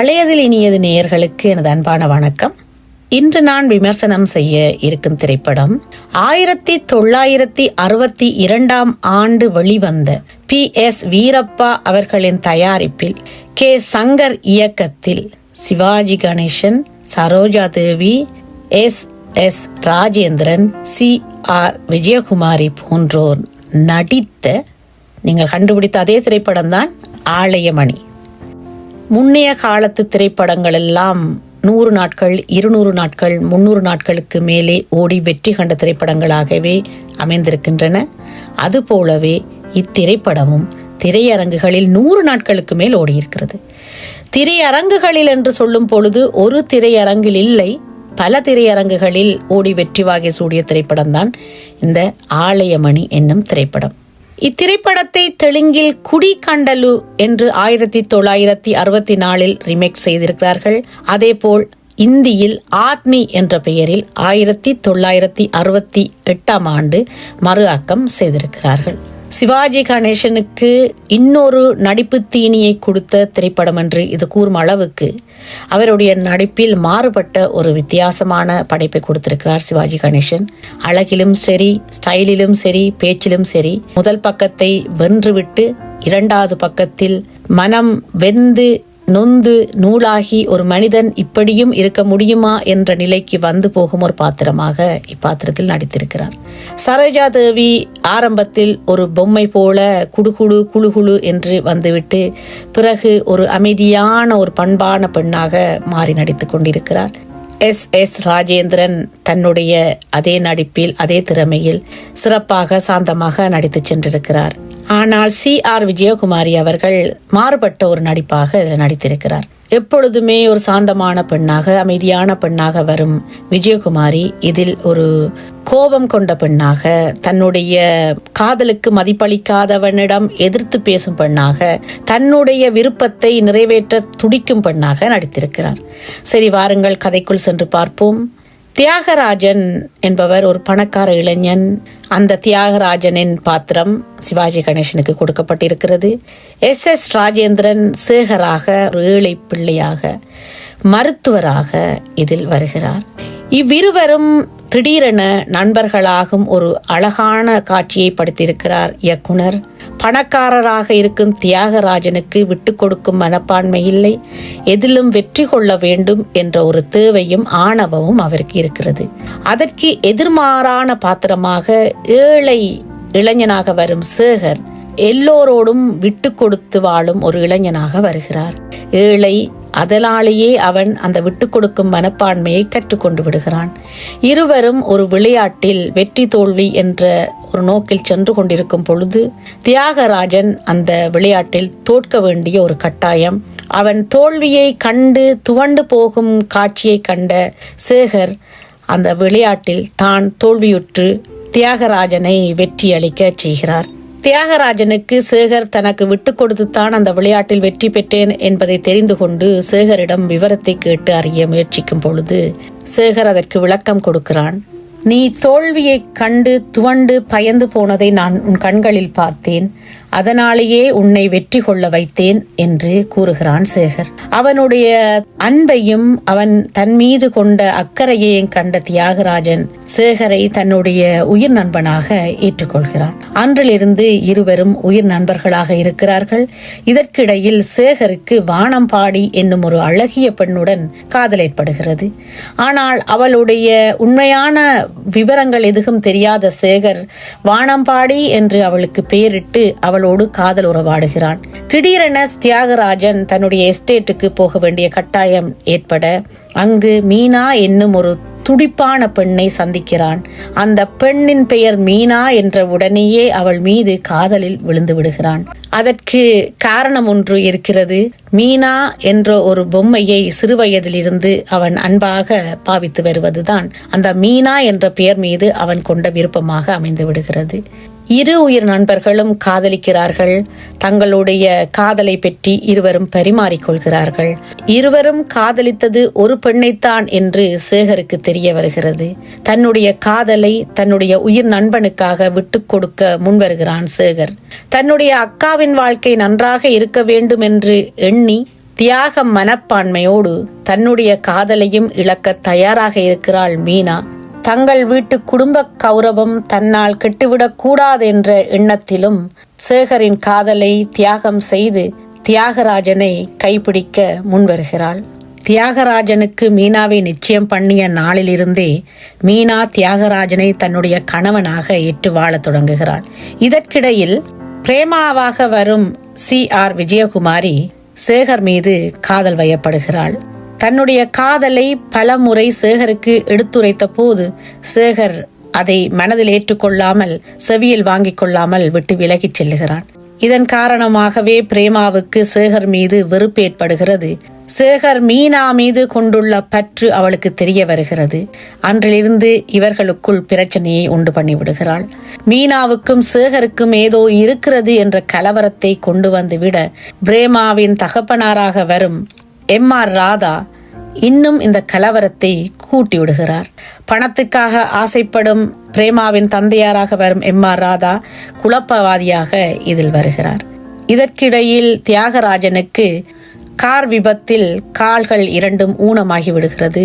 பழையதில் இனியது நேயர்களுக்கு எனது அன்பான வணக்கம். இன்று நான் விமர்சனம் செய்ய இருக்கும் திரைப்படம் ஆயிரத்தி தொள்ளாயிரத்தி அறுபத்தி இரண்டாம் ஆண்டு வெளிவந்த பி எஸ் வீரப்பா அவர்களின் தயாரிப்பில் கே சங்கர் இயக்கத்தில் Sivaji Ganesan Saroja Devi S S Rajendran C R Vijayakumari போன்றோர் நடித்த நீங்கள் கண்டுபிடித்த அதே திரைப்படம் தான் ஆலயமணி. முன்னைய காலத்து திரைப்படங்கள் எல்லாம் நூறு நாட்கள் இருநூறு நாட்கள் முன்னூறு நாட்களுக்கு மேலே ஓடி வெற்றி கண்ட திரைப்படங்களாகவே அமைந்திருக்கின்றன. அதுபோலவே இத்திரைப்படமும் திரையரங்குகளில் நூறு நாட்களுக்கு மேல் ஓடியிருக்கிறது. திரையரங்குகளில் என்று சொல்லும் பொழுது ஒரு திரையரங்கில் இல்லை பல திரையரங்குகளில் ஓடி வெற்றி வாகை சூடிய திரைப்படம்தான் இந்த ஆலயமணி என்னும் திரைப்படம். இத்திரைப்படத்தை தெலுங்கில் குடி கண்டலு என்று ஆயிரத்தி தொள்ளாயிரத்தி அறுபத்தி நாலில் ரிமேக் செய்திருக்கிறார்கள். அதேபோல் இந்தியில் ஆத்மி என்ற பெயரில் ஆயிரத்தி தொள்ளாயிரத்தி அறுபத்தி எட்டாம் ஆண்டு மறு ஆக்கம் செய்திருக்கிறார்கள். சிவாஜி கணேசனுக்கு இன்னொரு நடிப்பு தீனியை கொடுத்த திரைப்படம் என்று இது கூறும் அளவுக்கு அவருடைய நடிப்பில் மாறுபட்ட ஒரு வித்தியாசமான படைப்பை கொடுத்திருக்கிறார் சிவாஜி கணேசன். அழகிலும் சரி ஸ்டைலிலும் சரி பேச்சிலும் சரி முதல் பக்கத்தை வென்றுவிட்டு இரண்டாவது பக்கத்தில் மனம் வெந்து நொந்து நூலாகி ஒரு மனிதன் இப்படியும் இருக்க முடியுமா என்ற நிலைக்கு வந்து போகும் ஒரு பாத்திரமாக இப்பாத்திரத்தில் நடித்திருக்கிறார். சரோஜா தேவி ஆரம்பத்தில் ஒரு பொம்மை போல குடுகுடு குழுகுழு என்று வந்துவிட்டு பிறகு ஒரு அமைதியான ஒரு பண்பான பெண்ணாக மாறி நடித்து கொண்டிருக்கிறார். எஸ். எஸ். ராஜேந்திரன் தன்னுடைய அதே நடிப்பில் அதே திறமையில் சிறப்பாக சாந்தமாக நடித்து சென்றிருக்கிறார். ஆனால் சி ஆர் விஜயகுமாரி அவர்கள் மாறுபட்ட ஒரு நடிப்பாக இதில் நடித்திருக்கிறார். எப்பொழுதுமே ஒரு சாந்தமான பெண்ணாக அமைதியான பெண்ணாக வரும் விஜயகுமாரி இதில் ஒரு கோபம் கொண்ட பெண்ணாக தன்னுடைய காதலுக்கு மதிப்பளிக்காதவனிடம் எதிர்த்து பேசும் பெண்ணாக தன்னுடைய விருப்பத்தை நிறைவேற்ற துடிக்கும் பெண்ணாக நடித்திருக்கிறார். சரி வாருங்கள் கதைக்குள் சென்று பார்ப்போம். தியாகராஜன் என்பவர் ஒரு பணக்கார இளைஞன். அந்த தியாகராஜனின் பாத்திரம் சிவாஜி கணேசனுக்கு கொடுக்கப்பட்டிருக்கிறது. எஸ் எஸ் ராஜேந்திரன் சேகராக ஒரு ஏழை பிள்ளையாக மருத்துவராக இதில் வருகிறார். இவ்விருவரும் திடீரென நண்பர்களாகும் ஒரு அழகான காட்சியை படுத்தியிருக்கிறார் இயக்குனர். பணக்காரராக இருக்கும் தியாகராஜனுக்கு விட்டு கொடுக்கும் மனப்பான்மை இல்லை. எதிலும் வெற்றி கொள்ள வேண்டும் என்ற ஒரு தேவையும் ஆணவமும் அவருக்கு இருக்கிறது. அதற்கு எதிர்மாறான பாத்திரமாக ஏழை இளைஞனாக வரும் சேகர் எல்லோரோடும் விட்டு கொடுத்து வாழும் ஒரு இளைஞனாக வருகிறார். ஏழை அதனாலேயே அவன் அந்த விட்டு கொடுக்கும் மனப்பான்மையை கற்றுக்கொண்டு விடுகிறான். இருவரும் ஒரு விளையாட்டில் வெற்றி தோல்வி என்ற ஒரு நோக்கில் சென்று கொண்டிருக்கும் பொழுது தியாகராஜன் அந்த விளையாட்டில் தோற்க வேண்டிய ஒரு கட்டாயம். அவன் தோல்வியை கண்டு துவண்டு போகும் காட்சியை கண்ட சேகர் அந்த விளையாட்டில் தான் தோல்வியுற்று தியாகராஜனை வெற்றி அளிக்க செய்கிறார். தியாகராஜனுக்கு சேகர் தனக்கு விட்டு கொடுத்துத்தான் அந்த விளையாட்டில் வெற்றி பெற்றேன் என்பதை தெரிந்து கொண்டு சேகரிடம் விவரத்தை கேட்டு அறிய முயற்சிக்கும் பொழுது சேகர் அதற்கு விளக்கம் கொடுக்கிறான். நீ தோல்வியை கண்டு துவண்டு பயந்து போனதை நான் உன் கண்களில் பார்த்தேன். அதனாலேயே உன்னை வெற்றி கொள்ள வைத்தேன் என்று கூறுகிறான் சேகர். அவனுடைய அன்பையும் அவன் தன் மீது கொண்ட அக்கறையையும் கண்ட தியாகராஜன் சேகரை தன்னுடைய உயிர் நண்பனாக ஏற்றுக்கொள்கிறான். அன்றிலிருந்து இருவரும் உயிர் நண்பர்களாக இருக்கிறார்கள். இதற்கிடையில் சேகருக்கு வானம்பாடி என்னும் ஒரு அழகிய பெண்ணுடன் காதல் ஏற்படுகிறது. ஆனால் அவளுடைய உண்மையான விவரங்கள் எதுவும் தெரியாத சேகர் வானம்பாடி என்று அவளுக்கு பெயரிட்டு அவள் அவளோடு காதல் உறவாடுகிறான். திடீரென தியாகராஜன் தன்னுடைய எஸ்டேட்டுக்கு போக வேண்டிய கட்டாயம் ஏற்பட அங்கு மீனா என்னும் ஒரு துடிப்பான பெண்ணை சந்திக்கிறான். அந்த பெண்ணின் பெயர் மீனா என்ற உடனேயே அவள் மீது காதலில் விழுந்து விடுகிறான். அதற்கு காரணம் ஒன்று இருக்கிறது. மீனா என்ற ஒரு பொம்மையை சிறுவயதிலிருந்து அவன் அன்பாக பாவித்து வருவதுதான். அந்த மீனா என்ற பெயர் மீது அவன் கொண்ட விருப்பமாக அமைந்து விடுகிறது. இரு உயிர் நண்பர்களும் காதலிக்கிறார்கள். தங்களுடைய காதலை பற்றி இருவரும் பரிமாறிக்கொள்கிறார்கள் இருவரும் காதலித்தது ஒரு பெண்ணைத்தான் என்று சேகருக்கு தெரிய வருகிறது. தன்னுடைய காதலை தன்னுடைய உயிர் நண்பனுக்காக விட்டு கொடுக்க முன்வருகிறான் சேகர். தன்னுடைய அக்காவின் வாழ்க்கை நன்றாக இருக்க வேண்டும் என்று எண்ணி தியாக மனப்பான்மையோடு தன்னுடைய காதலையும் இழக்க தயாராக இருக்கிறாள் மீனா. தங்கள் வீட்டு குடும்ப கௌரவம் தன்னால் கெட்டுவிடக் கூடாது என்ற எண்ணத்திலும் சேகரின் காதலை தியாகம் செய்து தியாகராஜனை கைப்பிடிக்க முன்வருகிறாள். தியாகராஜனுக்கு மீனாவை நிச்சயம் பண்ணிய நாளிலிருந்தே மீனா தியாகராஜனை தன்னுடைய கணவனாக ஏற்று வாழத் தொடங்குகிறாள். இதற்கிடையில் பிரேமாவாக வரும் சி ஆர் விஜயகுமாரி சேகர் மீது காதல் வயப்படுகிறாள். தன்னுடைய காதலை பல முறை சேகருக்கு எடுத்துரைத்த போது சேகர் அதை மனதில் ஏற்றுக்கொள்ளாமல் செவியில் வாங்கிக் கொள்ளாமல் விட்டு விலகிச் செல்லுகிறான். இதன் காரணமாகவே பிரேமாவுக்கு சேகர் மீது வெறுப்பு ஏற்படுகிறது. சேகர் மீனா மீது கொண்டுள்ள பற்று அவளுக்கு தெரிய வருகிறது. அன்றிலிருந்து இவர்களுக்குள் பிரச்சனையை உண்டு பண்ணிவிடுகிறாள் மீனாவுக்கும் சேகருக்கும் ஏதோ இருக்கிறது என்ற கலவரத்தை கொண்டு வந்துவிட பிரேமாவின் தகப்பனாராக வரும் எம் ஆர் ராதா இன்னும் இந்த கலவரத்தை கூட்டி விடுகிறார் பணத்துக்காக ஆசைப்படும் பிரேமாவின் தந்தையாராக வரும் எம் ஆர் ராதா குழப்பவாதியாக இதில் வருகிறார். இதற்கிடையில் தியாகராஜனுக்கு கார் விபத்தில் கால்கள் இரண்டும் ஊனமாகி விடுகிறது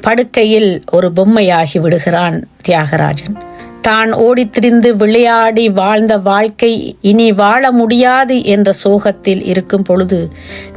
படுக்கையில் ஒரு பொம்மையாகி விடுகிறான் தியாகராஜன். தான் ஓடித்திரிந்து விளையாடி வாழ்ந்த வாழ்க்கை இனி வாழ முடியாது என்ற சோகத்தில் இருக்கும் பொழுது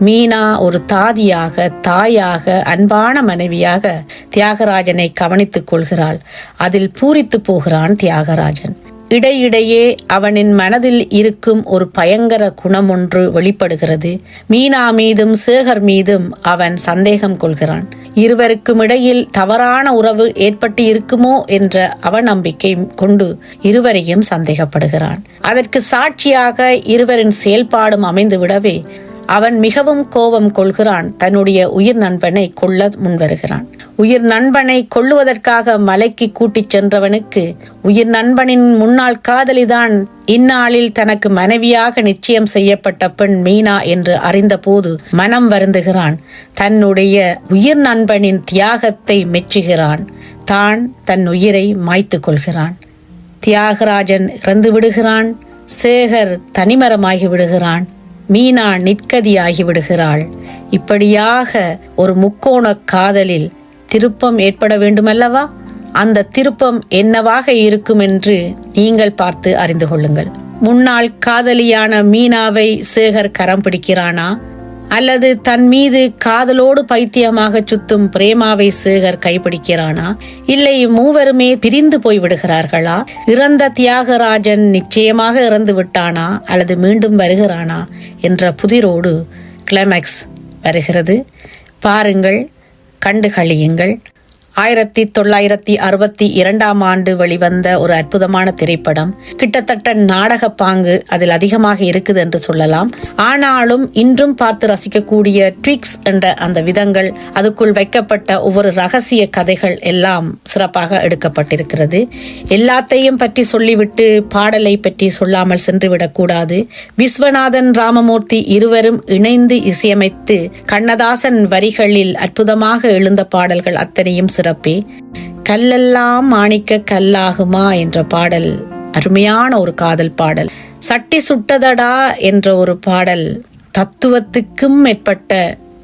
மீனா ஒரு தாதியாக தாயாக அன்பான மனைவியாக தியாகராஜனை கவனித்துக் கொள்கிறாள். அதில் பூரித்து போகிறான் தியாகராஜன். இடையிடையே அவனின் மனதில் இருக்கும் ஒரு பயங்கர குணம் ஒன்று வெளிப்படுகிறது. மீனா மீதும் சேகர் மீதும் அவன் சந்தேகம் கொள்கிறான். இருவருக்கும் இடையில் தவறான உறவு ஏற்பட்டு இருக்குமோ என்ற அவநம்பிக்கை கொண்டு இருவரையும் சந்தேகப்படுகிறான். அதற்கு சாட்சியாக இருவரின் செயல்பாடும் அமைந்துவிடவே அவன் மிகவும் கோபம் கொள்கிறான். தன்னுடைய உயிர் நண்பனை கொல்ல முன்வருகிறான். உயிர் நண்பனை கொள்ளுவதற்காக மலைக்கு கூட்டிச் சென்றவனுக்கு உயிர் நண்பனின் முன்னாள் காதலிதான் இந்நாளில் தனக்கு மனைவியாக நிச்சயம் செய்யப்பட்ட பெண் மீனா என்று அறிந்தபோது மனம் வருந்துகிறான். தன்னுடைய உயிர் நண்பனின் தியாகத்தை மெச்சுகிறான். தான் தன் உயிரை மாய்த்து கொள்கிறான். தியாகராஜன் இறந்து விடுகிறான் சேகர் தனிமரமாகி விடுகிறான். மீனா நிற்கதியாகிவிடுகிறாள். இப்படியாக ஒரு முக்கோண காதலில் திருப்பம் ஏற்பட வேண்டுமல்லவா? அந்த திருப்பம் என்னவாக இருக்கும் என்று நீங்கள் பார்த்து அறிந்து கொள்ளுங்கள். முன்னாள் காதலியான மீனாவை சேகர் கரம் பிடிக்கிறானா? அல்லது தன் மீது காதலோடு பைத்தியமாக சுத்தும் பிரேமாவை சேகர் கைப்பிடிக்கிறானா? இல்லை மூவருமே பிரிந்து போய் விடுகிறார்களா? இறந்த தியாகராஜன் நிச்சயமாக இறந்து விட்டானா? அல்லது மீண்டும் வருகிறானா? என்ற புதிரோடு கிளைமேக்ஸ் வருகிறது. பாருங்கள் கண்டு கழியுங்கள். ஆயிரத்தி தொள்ளாயிரத்தி அறுபத்தி இரண்டாம் ஆண்டு வெளிவந்த ஒரு அற்புதமான திரைப்படம். கிட்டத்தட்ட நாடக பாங்கு அதில் அதிகமாக இருக்குது என்று சொல்லலாம். ஆனாலும் இன்றும் பார்த்து ரசிக்கக்கூடிய ட்விக்ஸ் என்ற அந்த விதங்கள் அதுக்குள் வைக்கப்பட்ட ஒவ்வொரு ரகசிய கதைகள் எல்லாம் சிறப்பாக எடுக்கப்பட்டிருக்கிறது. எல்லாத்தையும் பற்றி சொல்லிவிட்டு பாடலை பற்றி சொல்லாமல் சென்றுவிடக்கூடாது விஸ்வநாதன் ராமமூர்த்தி இருவரும் இணைந்து இசையமைத்து கண்ணதாசன் வரிகளில் அற்புதமாக எழுந்த பாடல்கள் அத்தனையும் சிறப்பே கல்லெல்லாம் மாணிக்க கல்லாகுமா என்ற பாடல் அருமையான ஒரு காதல் பாடல். சட்டி சுட்டதடா என்ற ஒரு பாடல் தத்துவத்துக்கும் மேற்பட்ட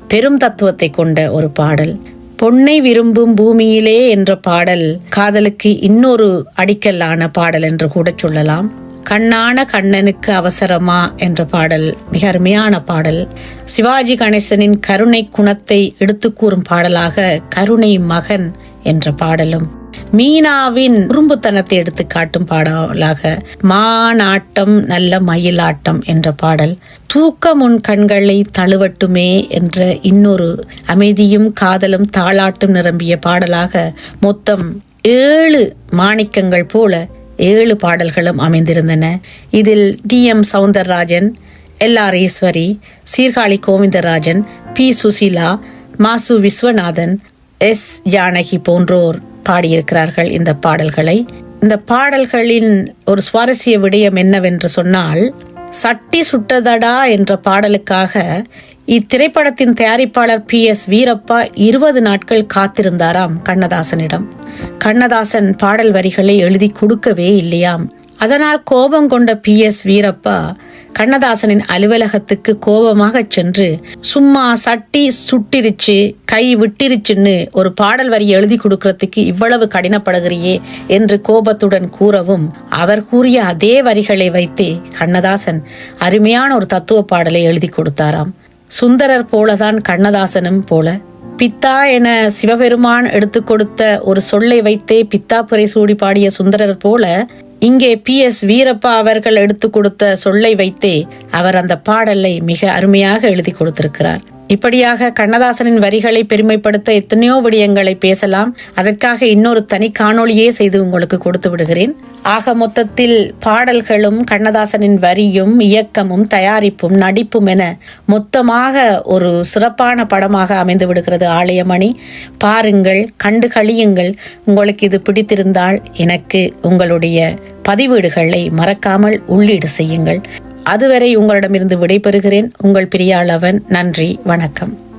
பெரும் தத்துவத்தை கொண்ட ஒரு பாடல். பொன்னை விரும்பும் பூமியிலே என்ற பாடல் காதலுக்கு இன்னொரு அடிக்கல்லான பாடல் என்று கூட சொல்லலாம். கண்ணான கண்ணனுக்கு அவசரமா என்ற பாடல் மிக அருமையான பாடல். சிவாஜி கணேசனின் கருணை குணத்தை எடுத்து கூறும் பாடலாக கருணை மகன் என்ற பாடலும். மீனாவின் குறும்புத்தனத்தை எடுத்து காட்டும் பாடலாக மானாட்டம் நல்ல மயிலாட்டம் என்ற பாடல். தூக்கம் உன் கண்களை தழுவட்டுமே என்ற இன்னொரு அமைதியும் காதலும் தாளாட்டும் நிரம்பிய பாடலாக மொத்தம் ஏழு மாணிக்கங்கள் போல ஏழு பாடல்களும் அமைந்திருந்தன. இதில் T. M. Soundararajan L. R. Eswari Sirkazhi Govindarajan P. Susheela மாசு விஸ்வநாதன் எஸ். ஜானகி போன்றோர் பாடியிருக்கிறார்கள் இந்த பாடல்களை. இந்த பாடல்களின் ஒரு சுவாரஸ்ய விடயம் என்னவென்று சொன்னால் சட்டி சுட்டதடா என்ற பாடலுக்காக இத்திரைப்படத்தின் தயாரிப்பாளர் பி எஸ் வீரப்பா இருபது நாட்கள் காத்திருந்தாராம் கண்ணதாசனிடம். கண்ணதாசன் பாடல் வரிகளை எழுதி கொடுக்கவே இல்லையாம். அதனால் கோபம் கொண்ட பி எஸ் வீரப்பா கண்ணதாசனின் அலுவலகத்துக்கு கோபமாக சென்று சும்மா சட்டி சுட்டிருச்சு கை விட்டிருச்சுன்னு ஒரு பாடல் வரி எழுதி கொடுக்கறதுக்கு இவ்வளவு கடினப்படுகிறியே என்று கோபத்துடன் கூறவும் அவர் கூறிய அதே வரிகளை வைத்தே கண்ணதாசன் அருமையான ஒரு தத்துவ பாடலை எழுதி கொடுத்தாராம். சுந்தரர் போலதான் கண்ணதாசனும் போல. பித்தா என சிவபெருமான் எடுத்து கொடுத்த ஒரு சொல்லை வைத்தே பித்தாப்புரை சூடி பாடிய சுந்தரர் போல இங்கே பி. எஸ். வீரப்பா அவர்கள் எடுத்து கொடுத்த சொல்லை வைத்தே அவர் அந்த பாடலை மிக அருமையாக எழுதி கொடுத்திருக்கிறார். இப்படியாக கண்ணதாசனின் வரிகளை பெருமைப்படுத்த எத்தனையோ விடயங்களை பேசலாம். அதற்காக இன்னொரு தனி காணொளியே செய்து உங்களுக்கு கொடுத்து விடுகிறேன். ஆக மொத்தத்தில் பாடல்களும் கண்ணதாசனின் வரியும் இயக்கமும் தயாரிப்பும் நடிப்பும் என மொத்தமாக ஒரு சிறப்பான படமாக அமைந்து விடுகிறது ஆலயமணி. பாருங்கள் கண்டு கழியுங்கள். உங்களுக்கு இது பிடித்திருந்தால் எனக்கு உங்களுடைய பதிவீடுகளை மறக்காமல் உள்ளீடு செய்யுங்கள். அதுவரை உங்களிடமிருந்து விடைபெறுகிறேன். உங்கள் பிரியாளவன் நன்றி வணக்கம்.